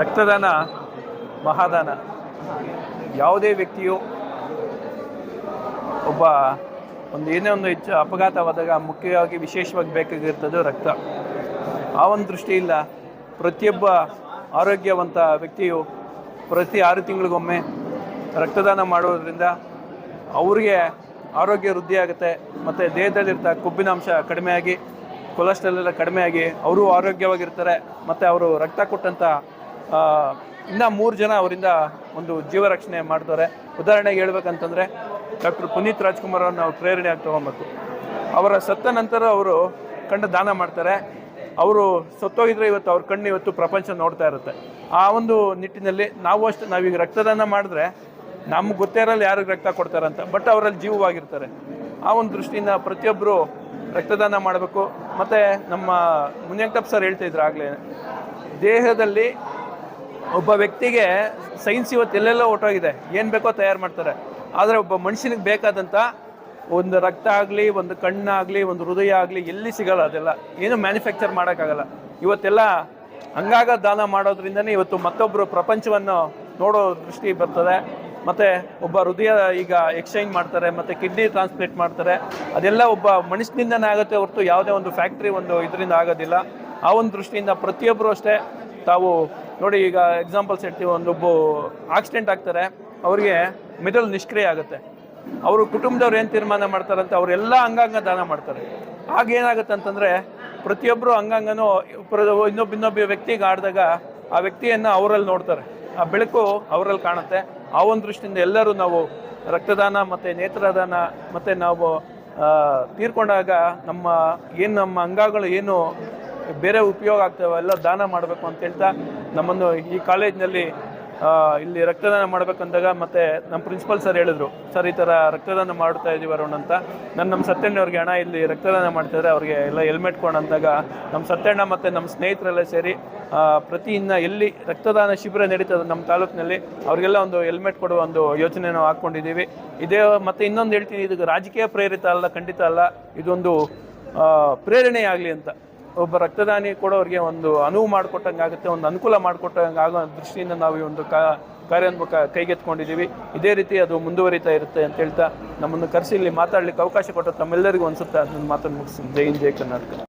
ರಕ್ತದಾನ, ಮಹಾದಾನ. ಯಾವುದೇ ವ್ಯಕ್ತಿಯು ಒಬ್ಬ ಒಂದು ಏನೇ ಒಂದು ಹೆಚ್ಚು ಅಪಘಾತವಾದಾಗ ಮುಖ್ಯವಾಗಿ ವಿಶೇಷವಾಗಿ ಬೇಕಾಗಿರ್ತದೆ ರಕ್ತ. ಆ ಒಂದು ದೃಷ್ಟಿಯಿಂದ ಪ್ರತಿಯೊಬ್ಬ ಆರೋಗ್ಯವಂತ ವ್ಯಕ್ತಿಯು ಪ್ರತಿ ಆರು ತಿಂಗಳಿಗೊಮ್ಮೆ ರಕ್ತದಾನ ಮಾಡೋದ್ರಿಂದ ಅವ್ರಿಗೆ ಆರೋಗ್ಯ ವೃದ್ಧಿ ಆಗುತ್ತೆ, ಮತ್ತು ದೇಹದಲ್ಲಿರ್ತ ಕೊಬ್ಬಿನಾಂಶ ಕಡಿಮೆಯಾಗಿ ಕೊಲೆಸ್ಟ್ರಾಲ್ ಎಲ್ಲ ಕಡಿಮೆಯಾಗಿ, ಅವರು ಆರೋಗ್ಯವಾಗಿರ್ತಾರೆ, ಮತ್ತು ಅವರು ರಕ್ತ ಕೊಟ್ಟಂಥ ಇನ್ನೂ ಮೂರು ಜನ ಅವರಿಂದ ಒಂದು ಜೀವ ರಕ್ಷಣೆ ಮಾಡ್ತಾರೆ. ಉದಾಹರಣೆಗೆ ಹೇಳ್ಬೇಕಂತಂದರೆ ಡಾಕ್ಟರ್ ಪುನೀತ್ ರಾಜ್ಕುಮಾರ್ ಅವ್ರನ್ನ ನಾವು ಪ್ರೇರಣೆಯಾಗಿ ತೊಗೊಬೇಕು ಅವರ ಸತ್ತ ನಂತರ ಅವರು ಕಣ್ಣು ದಾನ ಮಾಡ್ತಾರೆ. ಅವರು ಸತ್ತೋಗಿದ್ರೆ ಇವತ್ತು ಅವ್ರ ಕಣ್ಣು ಇವತ್ತು ಪ್ರಪಂಚ ನೋಡ್ತಾ ಇರುತ್ತೆ. ಆ ಒಂದು ನಿಟ್ಟಿನಲ್ಲಿ ನಾವು ಅಷ್ಟು ನಾವೀಗ ರಕ್ತದಾನ ಮಾಡಿದ್ರೆ ನಮ್ಗೆ ಗೊತ್ತೇ ಇರಲ್ಲ ಯಾರಿಗೆ ರಕ್ತ ಕೊಡ್ತಾರಂತ ಬಟ್ ಅವರಲ್ಲಿ ಜೀವವಾಗಿರ್ತಾರೆ. ಆ ಒಂದು ದೃಷ್ಟಿಯಿಂದ ಪ್ರತಿಯೊಬ್ಬರು ರಕ್ತದಾನ ಮಾಡಬೇಕು. ಮತ್ತು ನಮ್ಮ ಮುನಿಯಂಕಪ್ಪ ಸರ್ ಹೇಳ್ತಾ ಇದ್ರು ಆಗಲೇ, ದೇಹದಲ್ಲಿ ಒಬ್ಬ ವ್ಯಕ್ತಿಗೆ ಸೈನ್ಸ್ ಇವತ್ತು ಎಲ್ಲೆಲ್ಲೋ ಹೊಟ್ಟೋಗಿದೆ ಏನು ಬೇಕೋ ತಯಾರು ಮಾಡ್ತಾರೆ. ಆದರೆ ಒಬ್ಬ ಮನುಷ್ಯನಿಗೆ ಬೇಕಾದಂಥ ಒಂದು ರಕ್ತ ಆಗಲಿ, ಒಂದು ಕಣ್ಣಾಗಲಿ, ಒಂದು ಹೃದಯ ಆಗಲಿ ಎಲ್ಲಿ ಸಿಗಲ್ಲ ಅದೆಲ್ಲ. ಏನು ಮ್ಯಾನುಫ್ಯಾಕ್ಚರ್ ಮಾಡೋಕ್ಕಾಗಲ್ಲ. ಇವತ್ತೆಲ್ಲ ಹಂಗಾಗ ದಾನ ಮಾಡೋದ್ರಿಂದನೇ ಇವತ್ತು ಮತ್ತೊಬ್ಬರು ಪ್ರಪಂಚವನ್ನು ನೋಡೋ ದೃಷ್ಟಿ ಬರ್ತದೆ. ಮತ್ತು ಒಬ್ಬ ಹೃದಯ ಈಗ ಎಕ್ಸ್ಚೇಂಜ್ ಮಾಡ್ತಾರೆ, ಮತ್ತು ಕಿಡ್ನಿ ಟ್ರಾನ್ಸ್ಪ್ಲೇಟ್ ಮಾಡ್ತಾರೆ. ಅದೆಲ್ಲ ಒಬ್ಬ ಮನುಷ್ಯನಿಂದನೇ ಆಗುತ್ತೆ ಹೊರತು ಯಾವುದೇ ಒಂದು ಫ್ಯಾಕ್ಟ್ರಿ ಒಂದು ಇದರಿಂದ ಆಗೋದಿಲ್ಲ. ಆ ಒಂದು ದೃಷ್ಟಿಯಿಂದ ಪ್ರತಿಯೊಬ್ಬರು ಅಷ್ಟೇ ತಾವು ನೋಡಿ, ಈಗ ಎಕ್ಸಾಂಪಲ್ಸ್ ಹೇಳ್ತೀವಿ. ಒಂದೊಬ್ಬ ಆಕ್ಸಿಡೆಂಟ್ ಆಗ್ತಾರೆ. ಅವರಿಗೆ ಮಿಡಲ್ ನಿಷ್ಕ್ರಿಯ ಆಗುತ್ತೆ. ಅವರು ಕುಟುಂಬದವ್ರು ಏನು ತೀರ್ಮಾನ ಮಾಡ್ತಾರಂತ ಅವರೆಲ್ಲ ಅಂಗಾಂಗ ದಾನ ಮಾಡ್ತಾರೆ. ಆಗ ಏನಾಗುತ್ತೆ ಅಂತಂದರೆ ಪ್ರತಿಯೊಬ್ಬರು ಅಂಗಾಂಗನೂ ಇನ್ನೊಬ್ಬ ಇನ್ನೊಬ್ಬ ವ್ಯಕ್ತಿಗೆ ಆಡಿದಾಗ ಆ ವ್ಯಕ್ತಿಯನ್ನು ಅವರಲ್ಲಿ ನೋಡ್ತಾರೆ. ಆ ಬೆಳಕು ಅವರಲ್ಲಿ ಕಾಣುತ್ತೆ. ಆ ಒಂದು ದೃಷ್ಟಿಯಿಂದ ಎಲ್ಲರೂ ನಾವು ರಕ್ತದಾನ ಮತ್ತು ನೇತ್ರದಾನ ಮತ್ತು ನಾವು ತೀರ್ಕೊಂಡಾಗ ನಮ್ಮ, ಏನು ನಮ್ಮ ಅಂಗಗಳು ಏನು ಬೇರೆ ಉಪಯೋಗ ಆಗ್ತವೆ ಎಲ್ಲ ದಾನ ಮಾಡಬೇಕು ಅಂತ ಹೇಳ್ತಾ ನಮ್ಮನ್ನು ಈ ಕಾಲೇಜ್ನಲ್ಲಿ ಇಲ್ಲಿ ರಕ್ತದಾನ ಮಾಡ್ಬೇಕಂದಾಗ ಮತ್ತೆ ನಮ್ಮ ಪ್ರಿನ್ಸಿಪಲ್ ಸರ್ ಹೇಳಿದ್ರು, ಸರ್, ಈ ಥರ ರಕ್ತದಾನ ಮಾಡ್ತಾ ಇದೀವಿ ಅರುಣ್ ಅಂತ. ನಾನು ನಮ್ಮ ಸತ್ಯಣ್ಣವ್ರಿಗೆ ಹಣ ಇಲ್ಲಿ ರಕ್ತದಾನ ಮಾಡ್ತಿದ್ರೆ, ಅವ್ರಿಗೆ ಎಲ್ಲ ಹೆಲ್ಮೆಟ್ ಕೊಂಡು ಅಂದಾಗ ನಮ್ಮ ಸತ್ಯಣ್ಣ ಮತ್ತು ನಮ್ಮ ಸ್ನೇಹಿತರೆಲ್ಲ ಸೇರಿ ಪ್ರತಿಯಿಂದ ಎಲ್ಲಿ ರಕ್ತದಾನ ಶಿಬಿರ ನಡೀತದೆ ನಮ್ಮ ತಾಲೂಕಿನಲ್ಲಿ, ಅವರಿಗೆಲ್ಲ ಒಂದು ಹೆಲ್ಮೆಟ್ ಕೊಡುವ ಒಂದು ಯೋಚನೆ ನಾವು ಹಾಕ್ಕೊಂಡಿದ್ದೀವಿ. ಇದೇ ಮತ್ತು ಇನ್ನೊಂದು ಹೇಳ್ತೀನಿ, ಇದು ರಾಜಕೀಯ ಪ್ರೇರಿತ ಅಲ್ಲ, ಖಂಡಿತ ಅಲ್ಲ, ಇದೊಂದು ಪ್ರೇರಣೆ ಆಗಲಿ ಅಂತ. ಒಬ್ಬ ರಕ್ತದಾನಿ ಕೊಡೋರಿಗೆ ಒಂದು ಅನುವು ಮಾಡಿಕೊಟ್ಟಂಗೆ ಆಗುತ್ತೆ, ಒಂದು ಅನುಕೂಲ ಮಾಡಿಕೊಟ್ಟಂಗೆ ಆಗೋ ದೃಷ್ಟಿಯಿಂದ ನಾವು ಈ ಒಂದು ಕಾ, ಕಾರ್ಯೋನ್ಮುಖ ಕೈಗೆತ್ಕೊಂಡಿದ್ದೀವಿ ಇದೇ ರೀತಿ ಅದು ಮುಂದುವರಿತಾ ಇರುತ್ತೆ ಅಂತ ಹೇಳ್ತಾ ನಮ್ಮನ್ನು ಕರೆಸಿ, ಇಲ್ಲಿ ಮಾತಾಡಲಿಕ್ಕೆ ಅವಕಾಶ ಕೊಟ್ಟ ತಮ್ಮೆಲ್ಲರಿಗೂ ಅನಿಸುತ್ತೆ. ಅದನ್ನು ಮಾತನ್ನು ಮುಗಿಸ್ತೀನಿ. ಜೈ ಹಿಂದ್, ಜೈ ಕರ್ನಾಟಕ.